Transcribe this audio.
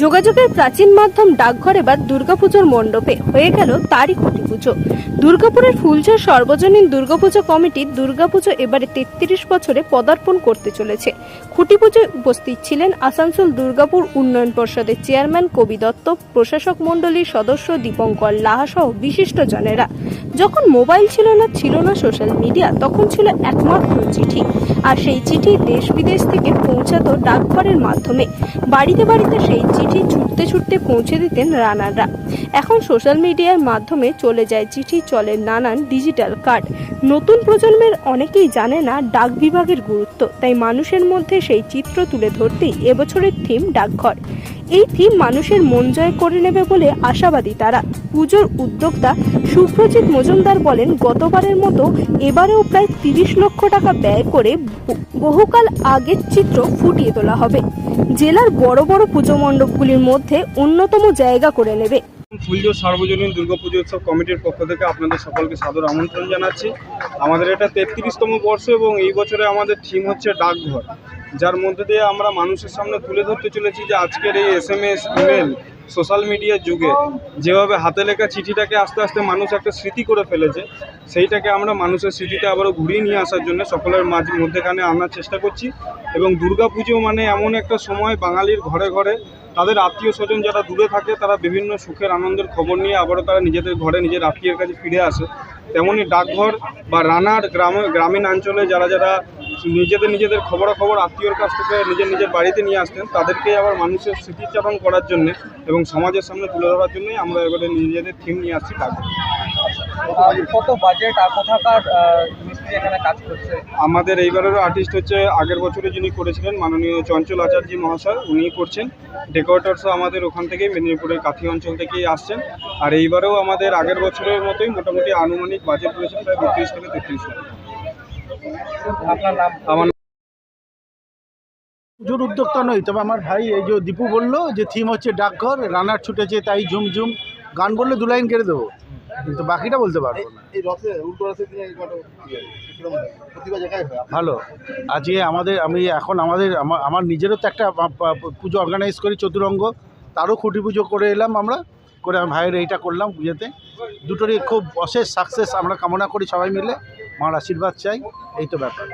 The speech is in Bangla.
যোগাযোগের প্রাচীন মাধ্যম ডাকঘর এবার দুর্গাপুজোর মণ্ডপে। হয়ে গেল তারই খুঁটি পুজো দুর্গাপুরের ফুলঝড় সর্বজনীন দুর্গাপুজো কমিটির দুর্গাপুজো এবারে তেত্রিশ বছরে পদার্পণ করতে চলেছে। খুঁটি পুজোয় উপস্থিত ছিলেন আসানসোল দুর্গাপুর উন্নয়ন পর্ষদের চেয়ারম্যান কবি দত্ত, প্রশাসক মণ্ডলীর সদস্য দীপঙ্কর লাহা সহ বিশিষ্টজনেরা। যখন মোবাইল ছিল না ছিল না সোশ্যাল মিডিয়া তখন ছিল একমাত্র চিঠি। আর সেই চিঠি দেশ বিদেশ থেকে পৌঁছাতো ডাকঘরের মাধ্যমে। বাড়িতে বাড়িতে সেই চিঠি ছুটতে ছুটতে পৌঁছে দিতেন রানাররা। এখন সোশ্যাল মিডিয়ার মাধ্যমে চলে যায় চিঠি, চলে নানান ডিজিটাল কার্ড। নতুন প্রজন্মের অনেকেই জানে না ডাক বিভাগের গুরুত্ব, তাই মানুষের মধ্যে সেই চিত্র তুলে ধরতেই এবছরের থিম ডাকঘর। এই থিম মানুষের মন জয় করে নেবে বলে আশাবাদী তারা। পুজোর উদ্যোক্তা সুপ্রজিৎ মজুমদার বলেন, গতবারের মতো এবারেও প্রায় তিরিশ লক্ষ টাকা ব্যয় করে বহুকাল আগের চিত্র ফুটিয়ে তোলা হবে। জেলার বড় বড় পুজো মণ্ডপগুলির মধ্যে অন্যতম জায়গা করে নেবে। ফুলজোর সার্বজনীন দুর্গাপুজো উৎসব কমিটির পক্ষ থেকে আপনাদের সকলকে সাদর আমন্ত্রণ জানাচ্ছি। আমাদের এটা তেত্রিশতম বর্ষ এবং এই বছরে আমাদের থিম হচ্ছে ডাকঘর। যার মধ্যে দিয়ে আমরা মানুষের সামনে তুলে ধরতে চলেছি যে আজকের এই S M S email social মিডিয়ার যুগে যেভাবে হাতে লেখা চিঠিটাকে আস্তে আস্তে মানুষ একটা স্মৃতি করে ফেলেছে, সেইটাকে আমরা মানুষের স্মৃতিতে আবারও ঘুরিয়ে নিয়ে আসার জন্য সকলের মাঝ মধ্যেখানে আনার চেষ্টা করছি এবং দুর্গাপুজো মানে এমন একটা সময় বাঙালির ঘরে ঘরে তাদের আত্মীয় স্বজন যারা দূরে থাকে তারা বিভিন্ন সুখের, আনন্দের খবর নিয়ে আবারও তারা নিজেদের ঘরে নিজের আত্মীয়ের কাছে ফিরে আসে। তেমনই ডাকঘর বা রানার গ্রামে গ্রামীণ অঞ্চলে যারা যারা নিজেদের নিজেদের খবরাখবর আত্মীয়র কাছ থেকে নিজের নিজের বাড়িতে নিয়ে আসতেন তাদেরকে আবার মানুষের স্মৃতিচারণ করার জন্য এবং সমাজের সামনে তুলে ধরার জন্যই আমরা এবারে নিজেদের থিম নিয়ে আসছি ডাকঘর কত বাজেট আর কোথাকার মিস্ত্রি এখানে কাজ করছে? আমাদের এইবারেরও আর্টিস্ট হচ্ছে আগের বছরে যিনি করেছিলেন মাননীয় চঞ্চল আচার্য মহাশয় উনি করছেন। ডেকোরেটরসও আমাদের ওখান থেকেই মেদিনীপুরের কাথি অঞ্চল থেকেই আসছেন। আর এইবারেও আমাদের আগের বছরের মতোই মোটামুটি আনুমানিক বাজেট রয়েছে প্রায় বত্রিশ থেকে তেত্রিশ আমার পুজোর উদ্যোক্তা নই তবে আমার ভাই এই যে দীপু বলল যে থিম হচ্ছে ডাকঘর রানার ছুটেছে তাই ঝুম ঝুম। গান বললে দু লাইন কেড়ে দেবো কিন্তু বাকিটা বলতে পারব ভালো। আজকে আমাদের আমি এখন আমাদের আমার আমার নিজেরও তো একটা পুজো অর্গানাইজ করি চতুরঙ্গ তারও খুঁটি পুজো করে এলাম আমরা করে আমার ভাইয়ের এইটা করলাম পুজোতে। দুটোরই খুব অশেষ সাকসেস আমরা কামনা করি সবাই মিলে। মার আশীর্বাদ চাই এই তো ব্যাপার।